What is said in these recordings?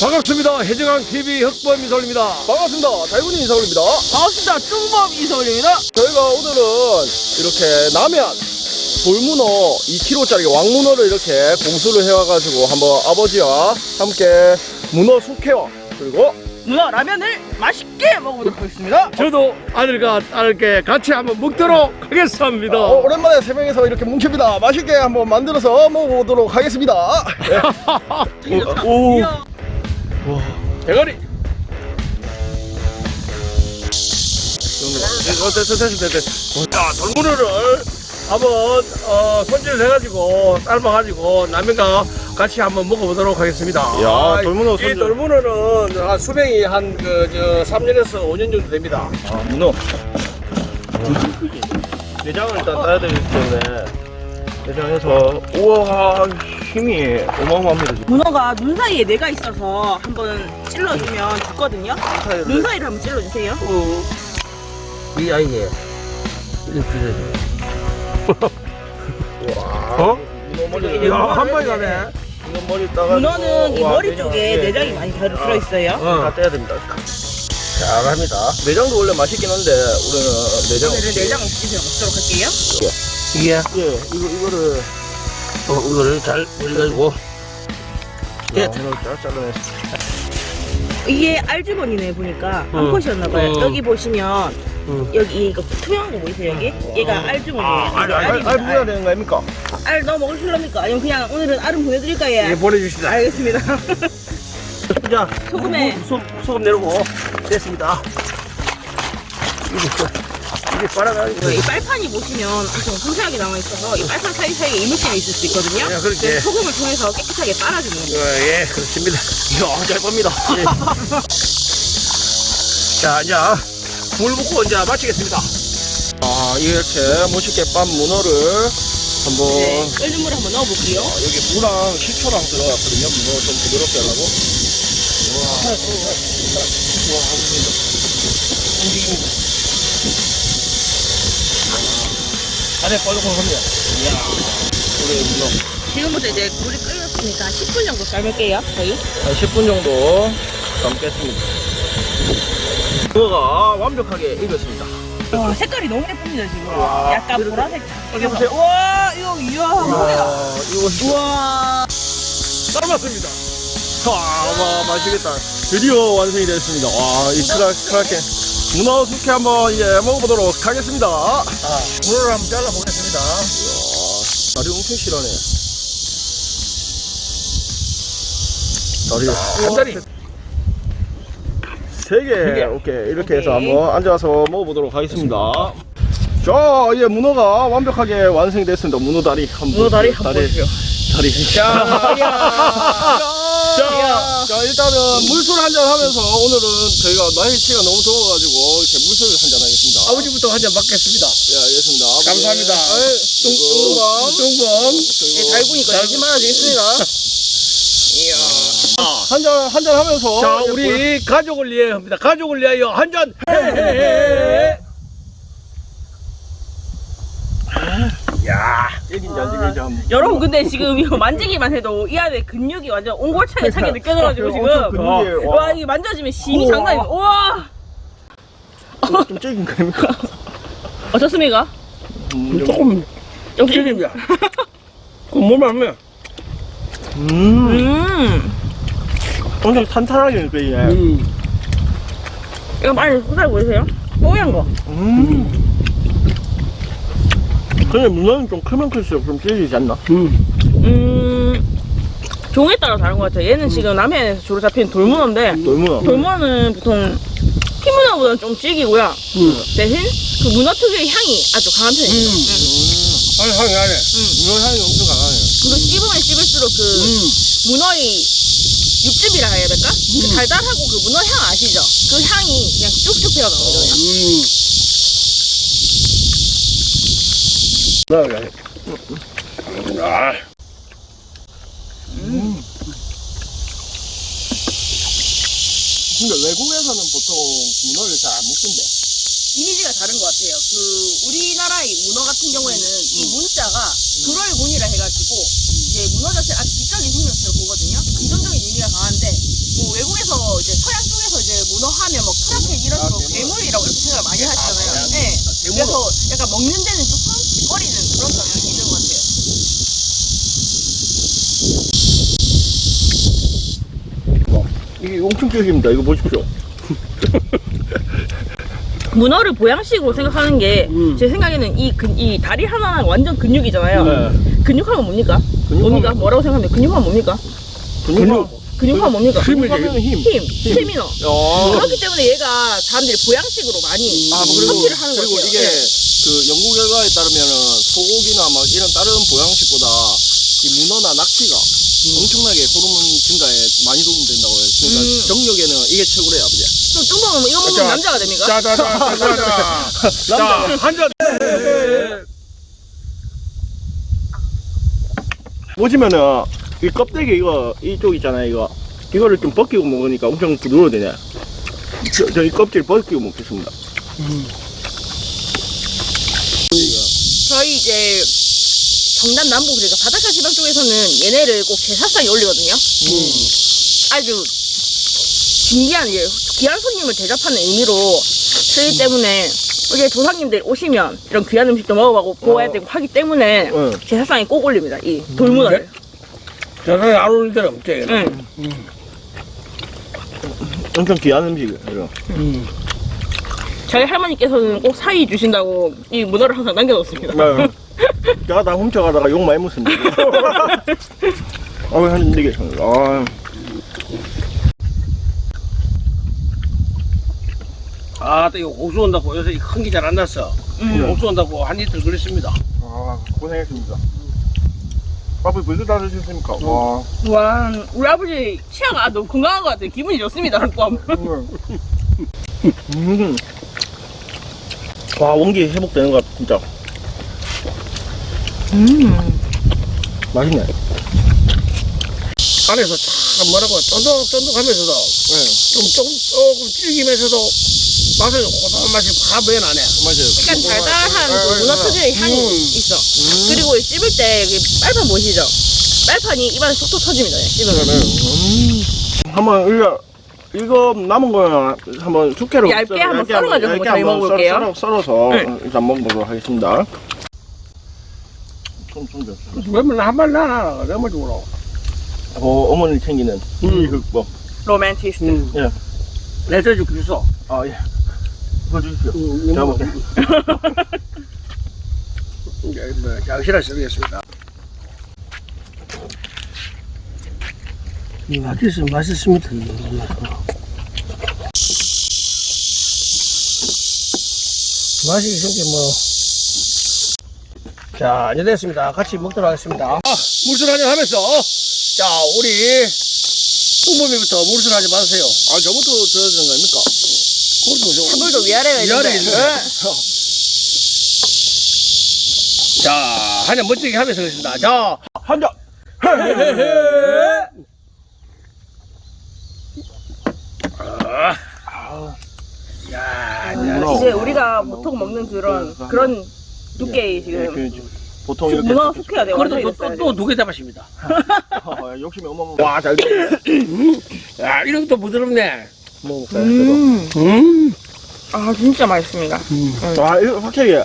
반갑습니다. 해정왕 TV 흑범 이솔입니다. 반갑습니다. 달군이 인사올입니다. 반갑습니다. 뚱범 이서울입니다. 저희가 오늘은 이렇게 남해안 돌문어 2kg짜리 왕문어를 이렇게 공수를 해와가지고 한번 아버지와 함께 문어 숙회와 그리고 문어 라면을 맛있게 먹어보도록 하겠습니다. 저도 아들과 딸께 같이 한번 먹도록 하겠습니다. 어, 오랜만에 세 명이서 이렇게 뭉칩니다. 맛있게 한번 만들어서 먹어보도록 하겠습니다. 네. 오, 이 야, 대가리. 됐어, 됐어, 됐어, 됐어. 자, 돌문어를 한번 어, 손질해가지고 삶아가지고 라면과 같이 한번 먹어보도록 하겠습니다. 야, 돌문어 이 손질. 돌문어는 한 수명이 한그저 3년에서 5년 정도 됩니다. 아, 문어. 내장을 일단 따야 되기 때문에 내장해서 우와 힘이 어마어마합니다. 지금. 문어가 눈 사이에 뇌가 있어서 한번 찔러주면 죽거든요. 눈 사이를 한번 찔러주세요. 이 아이게 이렇게 어? 문어 머리. 야, 한 방에 가네. 머리. 문어는 이 와, 머리. 쪽에 예. 내장이 많이 다 들어있어요. 어. 다 떼야 됩니다. 잘 합니다. 내장도 원래 맛있긴 한데 우리는 내장. 오늘은 내장 없이 먹도록 할게요. 이게 예, 이거 이거를 어, 이거를 잘 올려가지고 예, 잘 잘라냈어. 이게 알주머니네 보니까 어. 암컷이었나봐요. 어. 여기 보시면 어. 여기 이거 투명한 거 보이세요 여기? 얘가 알주머니예요. 아, 알, 알, 알, 알 부어야 되는 거 아닙니까? 알 넣어 먹으실랍니까? 아니면 그냥 오늘은 알은 보내드릴까요? 예, 보내주시다. 알겠습니다. 자, 소금에 소, 소금 내리고 됐습니다. 이게, 이게 빨아가지고. 이 빨판이 보시면 엄청 섬세하게 나와 있어서 이 빨판 사이 사이에 이물질이 있을 수 있거든요. 예, 그렇게. 그래서 소금을 통해서 깨끗하게 빨아주는 어, 거예요. 예, 그렇습니다. 이야, 잘 봅니다. 자, 이제 물 붓고 이제 마치겠습니다. 아, 이렇게 멋있게 빤 문어를 한번 네, 끓는 물에 한번 넣어볼게요. 아, 여기 무랑 식초랑 들어갔거든요. 문어 좀 부드럽게 하려고. 안에 뻘록뻘록합니다. 우리 문어. 지금부터 이제 물이 끓였으니까 10분 정도 삶을게요. 저희. 한 10분 정도 삶겠습니다. 문어가 완벽하게 익었습니다. 와 색깔이 너무 예쁩니다 지금. 와, 약간 이렇게- 보라색. 여기 보세요. 와 이거 이야. 아, 이거 우와. 삶았습니다. 와, 와, 맛있겠다. 드디어 완성이 됐습니다. 와, 이 크라, 크라켄. 문어 숙회 한번 이제 먹어보도록 하겠습니다. 아, 물을 한번 잘라보겠습니다. 다리 엄청 실하네. 다리 한 다리. 세 개. 오케이. 이렇게 해서. 한번 앉아서 먹어보도록 하겠습니다. 자, 이제 문어가 완벽하게 완성이 됐습니다. 문어 다리 한 번. 문어 다리 한번 보여주세요. 다리. 자, 자, 자, 일단은 물술 한잔 하면서 오늘은 저희가 날씨가 너무 더워가지고 이렇게 물술 한잔 하겠습니다. 아버지부터 한잔 받겠습니다. 예, 알겠습니다. 아버지. 감사합니다. 아이, 뚱뚱범. 뚱범. 그리고 달구니까 열지 말아주겠습니다. 한 잔, 한잔 하면서. 자, 이제 우리 가족을 위해 합니다. 가족을 위하여 한 잔. 헤헤헤. 야, 찌긴지 안 찌긴지 한번. 여러분 근데 지금 이거 만지기만 해도 이 안에 근육이 완전 옹골차게 차게 느껴져가지고 지금 엄청 근육이, 와. 와 이게 만져지면 심이 우와. 장난이 우와 좀 찌긴 거 아닙니까? 어떻습니까? 음, 좀- 조금 좀 찔립니다. 그 몸에 하면 음, 음 엄청 탄탄하게 느껴지네. 음. 이거 많이 소살 보이세요? 뽀얀 거 음. 근데 문어는 좀 크면 클수록 좀 찌리지 않나? 음. 음, 종에 따라 다른 것 같아요. 얘는 지금 남해안에서 주로 잡히는 돌문어인데, 돌문어. 돌문어는 보통 피문어보다는 좀 질기고요. 대신 그 문어 특유의 향이 아주 강한 편이에요. 음. 향, 향이 나네. 문어 향이 엄청 강하네. 그리고 씹으면 씹을수록 그 문어의 육즙이라 해야 될까? 그 달달하고 그 문어 향 아시죠? 그 향이 그냥 쭉쭉 배어나오거든요. 음. 아. 근데 외국에서는 보통 문어를 잘 안 먹던데. 이미지가 다른 것 같아요. 그 우리나라의 문어 같은 경우에는 이 문자가 그럴 문이라 해가지고 이제 문어 자체 아주 비적인 생명체로 보거든요. 금전적인 의미가 강한데 뭐 일반적으로 이제 문어 하면 뭐 크라켄 이런 거 괴물이라고 이렇게 생각을 많이 하시잖아요. 네. 그래서 약간 먹는 데는 조금 꺼리는 그런 경향이 있는 것 같아요. 이게 엄청 쫄깁니다. 이거 보십시오. 문어를 보양식으로 생각하는 게 제 음. 생각에는 이, 근- 이 다리 하나는 완전 근육이잖아요. 네. 근육하면 뭡니까? 근육하면- 뭡니까? 뭐라고 생각하면 근육하면 뭡니까? 근육. 근육하면 뭡니까? 힘이지. 하면 힘. 힘, 스태미너. 어. 그렇기 때문에 얘가 사람들이 보양식으로 많이 아, 뭐 그리고, 섭취를 하는 그리고 거예요. 이게 그 연구 결과에 따르면은 소고기나 막 이런 다른 보양식보다 이 문어나 낙지가 엄청나게 호르몬 증가에 많이 도움이 된다고 해요. 그러니까 음. 정력에는 이게 최고래요, 아버지. 좀 뚱보면 이거 먹으면 자, 남자가 됩니까? 자, 자, 자, 자, 자, 자. 자, 한 잔. 보시면은 이 껍데기 이거 이쪽 있잖아요, 이거. 이거를 좀 벗기고 먹으니까 엄청 부드러워지네. 저, 저이 껍질 벗기고 먹겠습니다. 저희 이제 경남 남부 그러니까 바닷가 지방 쪽에서는 얘네를 꼭 제사상에 올리거든요. 아주 신기한 예, 귀한 손님을 대접하는 의미로 쓰기 때문에 이게 조상님들 오시면 이런 귀한 음식도 먹어보고 보아야 어. 되고 하기 때문에 응. 제사상에 꼭 올립니다. 이 돌문어를. 세상에 안 어울릴 데는 없지. 응. 엄청 귀한 음식이에요. 음. 저희 할머니께서는 꼭 사이 주신다고 이 문어를 항상 남겨놓습니다. 네. 제가 다 훔쳐가다가 욕 많이 먹습니다. 아, 한네 개. 아, 아, 또 이거 고수 온다고 요새 큰게잘안 났어. 음. 고수 온다고 한 이틀 그랬습니다. 아 고생했습니다. 밥을 벌써 다 드셨습니까? 와. 와, 우리 아버지 치아가 너무 건강한 것 같아요. 기분이 좋습니다, 국밥. 음. 와, 원기 회복되는 것 같아, 진짜. 음. 맛있네. 안에서 참 뭐라고 쫀득쫀득하면서도 네, 좀 조금 조금 질기면서도 맛은 고소한 맛이 확 배어나네. 맞아요. 약간 달달한 네, 그 네, 문어 네. 특유의 향이 음. 있어. 음. 그리고 씹을 때그 빨판 보시죠? 빨판이 입안에 쏙쏙 터집니다. 씹으면. 음. 한번 이거 이거 남은 거는 한번 숙회로 얇게 한번 얇게 썰어가지고 저희 한번 먹어볼게요. 썰어, 썰어서 네. 일단 먹어보도록 하겠습니다. 좀, 좀 줬어. 왜냐면 한말 나나 내말 주고. 어, 어머니 챙기는 이 흑법. 로맨티스트. 음. 예. 내 저주 주소. 아, 예. 이거 주십시오. 음, 제가 뭐, 먹게. 이제 뭐 장실에 쓰겠습니다. 이 맛있어 맛있습니다. 맛이 있으니까 뭐. 자, 이제 됐습니다. 같이 먹도록 하겠습니다. 아, 물술 한잔 하면서, 자, 우리, 뚱범이부터 물술 한잔 받으세요. 아, 저부터 줘야 되는 거 아닙니까? 그것도 좀. 타블도 위아래가 위아래 있는데. 자, 한 잔 멋지게 하면서 하겠습니다. 자, 한 잔! 야, 문어. 이제 우리가 보통 먹는 그런 그런 두께의 예, 지금 그, 보통 이렇게. 문어 숙회가 돼요. 그래도 완전히 또, 또 두개 잡았습니다. 아, 욕심이 어마어마. 와, 잘 됐네. 야, 이런 것도 부드럽네. 먹어볼까요? 음. 음. 아 진짜 맛있습니다. 저도. 아, 이거 확실히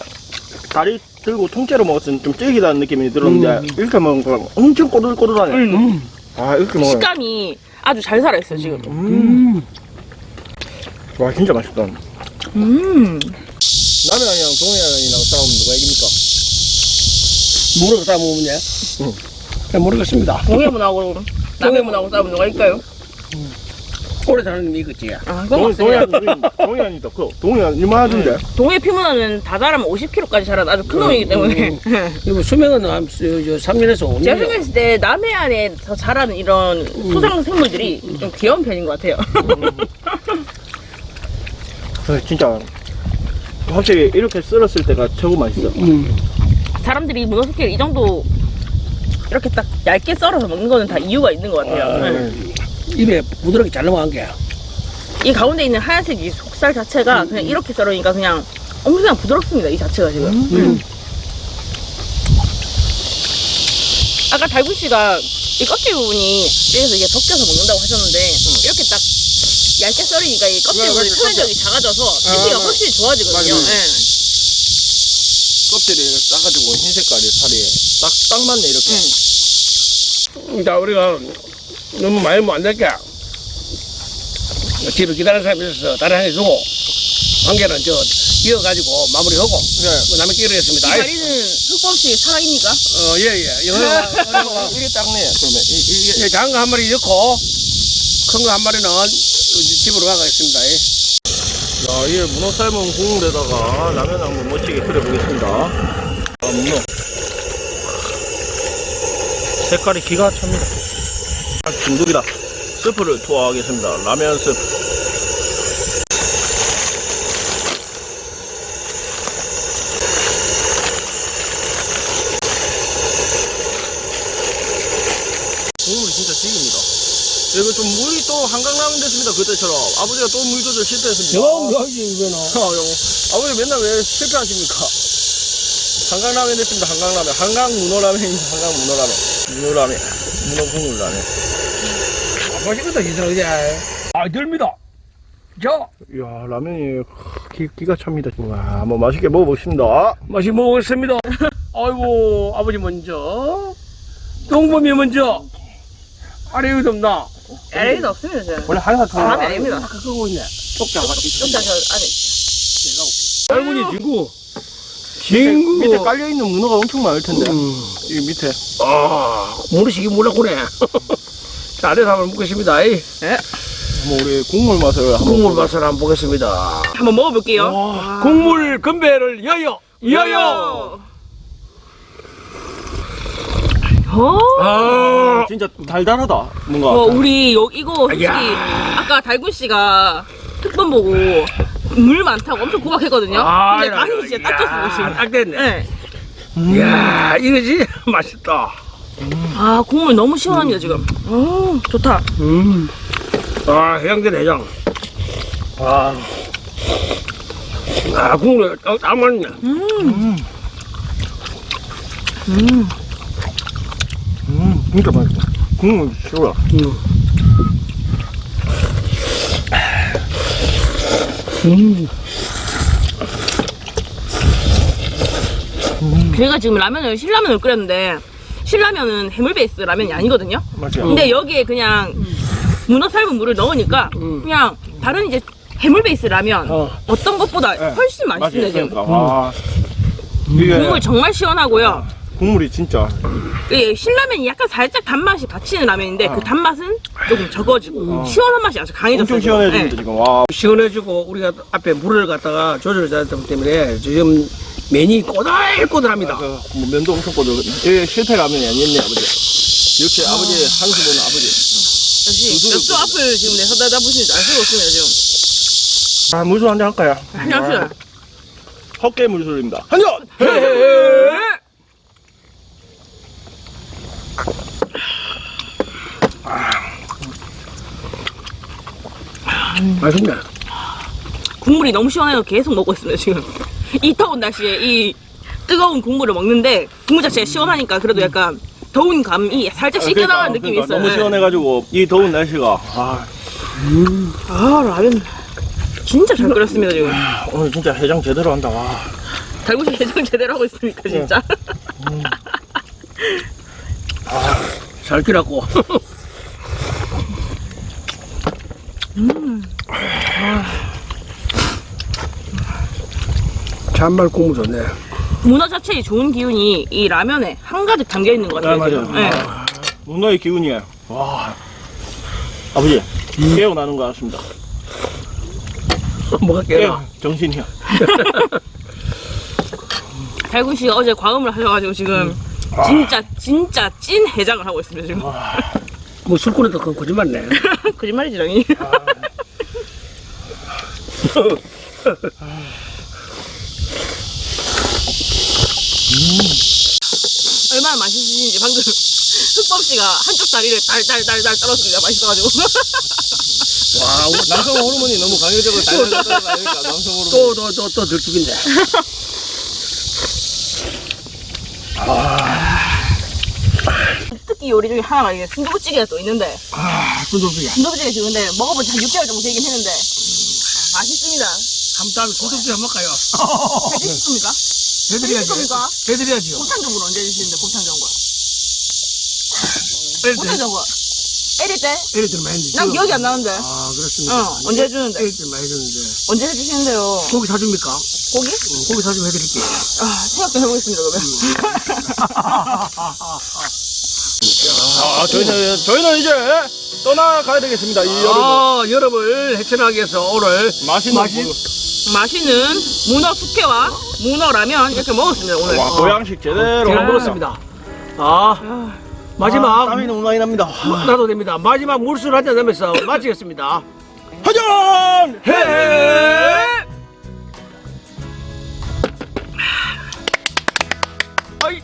다리 들고 통째로 먹었으면 좀 질기다는 느낌이 들었는데, 이렇게 먹으니까 엄청 꼬들꼬들하네. 음. 아, 이렇게 먹어요. 식감이 아주 잘 살아 있어 지금. 음. 음. 와, 진짜 맛있다. 음. 남이랑 동해랑이랑 싸우면 누가 이깁니까? 물을 싸먹으면 돼? 응. 잘 모르겠습니다. 동해문하고 남해문하고 싸우면 누가 이길까요? 오래 사는 놈이 이거지. 아 그건 동, 맞습니다. 동해안, 동해안이 더 커. 동해안 이만하던데? 동해 피문어는 다 자라면 50kg까지 자라는 아주 큰 놈이기 때문에 이거 수명은 한, 저, 저 3년에서 5년. 제가 생각했을 때 남해안에서 자라는 이런 수상 생물들이 좀 귀여운 편인 것 같아요. 아, 진짜. 확실히 이렇게 썰었을 때가 최고 맛있어. 음. 사람들이 문어 숙회를 이 정도 이렇게 딱 얇게 썰어서 먹는 거는 다 이유가 있는 것 같아요. 아, 네. 입에 부드럽게 잘 넘어간 게. 이 가운데 있는 하얀색 이 속살 자체가 그냥 이렇게 썰으니까 그냥 엄청 부드럽습니다. 이 자체가 지금. 음. 아까 달구 씨가 이 껍질 부분이 그래서 이게 벗겨서 먹는다고 하셨는데 이렇게 딱 얇게 썰으니까 이 껍질 부분이 맞아, 표면적이 작아져서 씹기가 맞아. 확실히 좋아지거든요. 예. 껍질이 따가지고 흰 색깔이 살이 딱, 딱 맞네, 이렇게. 응. 자, 우리가 너무 많이 먹안 될게. 집에 기다리는 사람이 있어서 다른 한개 주고, 한 개는 저, 이어가지고 마무리하고, 네. 뭐 남의 이 끼리겠습니다. 아이, 다리는 흑범씨 살아입니까? 어, 예, 예. 이거, 어, 이게 작네, 그러면. 이, 이게. 예, 작은 거 한 마리 넣고, 큰 거 한 마리는 집으로 가겠습니다. 예. 자, 이 문어 삶은 국물에다가 라면 한번 멋지게 끓여보겠습니다. 아, 문어. 색깔이 기가 찹니다. 아, 중독이다. 스프를 투하하겠습니다. 라면 스프. 국물이 진짜 지깁니다. 이거 좀 물이 또 한강 라면 됐습니다. 그때처럼. 아버지가 또 물 조절 실패했습니다. 여기, 이거는. 아, 영 아버지 맨날 왜 실패하십니까? 한강 라면 됐습니다. 한강 라면. 한강 문어 라면입니다. 한강 문어 라면. 문어 라면. 문어 국물 라면. 맛있겠다, 이상하지. 아, 됩니다. 자, 이야, 라면이 기, 기가 찹니다. 정말. 한번 맛있게 먹어보겠습니다. 맛있게 먹겠습니다. 아이고, 아버지 먼저. 똥범이 먼저. 아래 의도 없나? LA도 없습니다, 저는. 원래 하나가 사람이 아닙니다. 아까 그거 있네. 쪽자 같이. 쪽자 저 안에. 할머니 진구. 밑에, 진구. 밑에 깔려 있는 문어가 엄청 많을 텐데. 음. 이 밑에. 아, 모르시기 몰랐구네. 자, 아래서 한번 먹겠습니다. 이 뭐 우리 국물 맛을 한번. 국물 맛을 한번 보겠습니다. 한번 먹어볼게요. 와. 국물 건배를 여여! 여여! 어? 아, 진짜 달달하다. 뭔가. 어, 우리 요, 이거 솔직히 야. 아까 달군 씨가 특번 보고 물 많다고 엄청 구박했거든요. 근데 간이 진짜 딱 좋습니다, 지금. 딱 됐네. 네. 이야, 이거지? 맛있다. 아, 국물 너무 시원합니다, 지금. 어, 좋다. 음. 아, 해양된 해장. 아, 아, 국물 딱, 딱 맞네. 음. 음, 진짜 맛있다. 국물 시원하. 음. 음. 저희가 지금 라면을, 신라면을 끓였는데, 신라면은 해물 베이스 라면이 아니거든요. 맞죠? 근데 여기에 그냥 문어 삶은 물을 넣으니까 음. 그냥 다른 이제 해물 베이스 라면 어. 어. 떤 것보다 네. 훨씬 맛있습니다, 지금. 그러니까. 와. 이게 국물 정말 시원하고요. 국물이 진짜. 예, 신라면이 약간 살짝 단맛이 받치는 라면인데 아. 그 단맛은 조금 적어지고 아. 시원한 맛이 아주 강해졌어요. 엄청 시원해집니다, 네. 지금. 와. 시원해지고 우리가 앞에 물을 갖다가 조절했기 때문에 지금 면이 꼬들꼬들합니다. 그, 뭐 면도 엄청 꼬들. 이게 실패 라면이 아니었네, 아버지. 이렇게 아버지 한수 보는 아버지. 역시 엽수 앞을 지금 내 서다 보시는지 알 수가 없습니다, 지금. 아, 물술 한잔 할까요? 안녕하세요. 헛개 물술입니다. 한 잔! 맛있네. 국물이 너무 시원해서 계속 먹고 있습니다, 지금. 이 더운 날씨에 이 뜨거운 국물을 먹는데 국물 자체가 시원하니까 그래도 약간 더운 감이 살짝 씻겨나가는 느낌이 그러니까 있어요. 너무 네. 시원해가지고, 이 더운 날씨가. 아, 아, 라면 진짜 잘 끓였습니다, 지금. 오늘 진짜 해장 제대로 한다, 와. 달구씨 해장 제대로 하고 있으니까, 진짜. 잘 끓였고. 참말 국물 좋네. 문어 자체의 좋은 기운이 이 라면에 한 가득 담겨 있는 것 같아요. 아, 지금. 맞아요. 네. 문어의 기운이야. 와. 아버지, 깨어나는 것 같습니다. 뭐가 깨나? 깨어, 정신이요. 달군 씨가 어제 과음을 하셔가지고 지금 진짜 진짜 찐 해장을 하고 있습니다 지금. 뭐 술꾼에도 그건 거짓말네. 거짓말이지 당연히. 얼마나 맛있으신지 방금 흑범 씨가 한쪽 다리를 달달달달 떨었습니다. 맛있어가지고. 와, 우리 남성 호르몬이 너무 강요적으로 달려가니까 남성 호르몬. 또, 또, 또, 또 들쭉인데. 특기 요리 중에 하나가 이게 순두부찌개가 또 있는데 아, 순두부찌개. 순두부찌개 지금 근데 먹어본 지 한 6개월 정도 되긴 했는데 아, 맛있습니다. 한 다음에 순두부찌개 한번 먹을까요? 해주십니까? 해드려야죠. 해주십니까? 해드려야죠. 곱창 전골 언제 해주시는데 곱창 전골? 에릴 곱창 때, 전골. 에릴 때? 에릴 때 많이 했는데. 난 기억이 안 나는데. 아, 그렇습니까? 어, 언제 해주는데? 에릴 때 많이 해줬는데. 언제 해주시는데요? 고기 사줍니까? 고기? 응, 고기 사주면 해드릴게요. 아, 생각 좀 해보겠습니다, 그러면. 아, 저희는, 저희는 이제 떠나가야 되겠습니다. 이 여름을. 아, 여름을 해쳐나기 위해서 오늘 맛있는 맛있- 그 맛있는 문어 숙회와 문어 라면 이렇게 먹었습니다 오늘. 와, 보양식 제대로. 제가 물었습니다. 아, 마지막 아, 땀이 너무 많이 납니다. 아. 나도 됩니다. 마지막 물술 한잔 하면서 마치겠습니다. 화전! 해! 아이.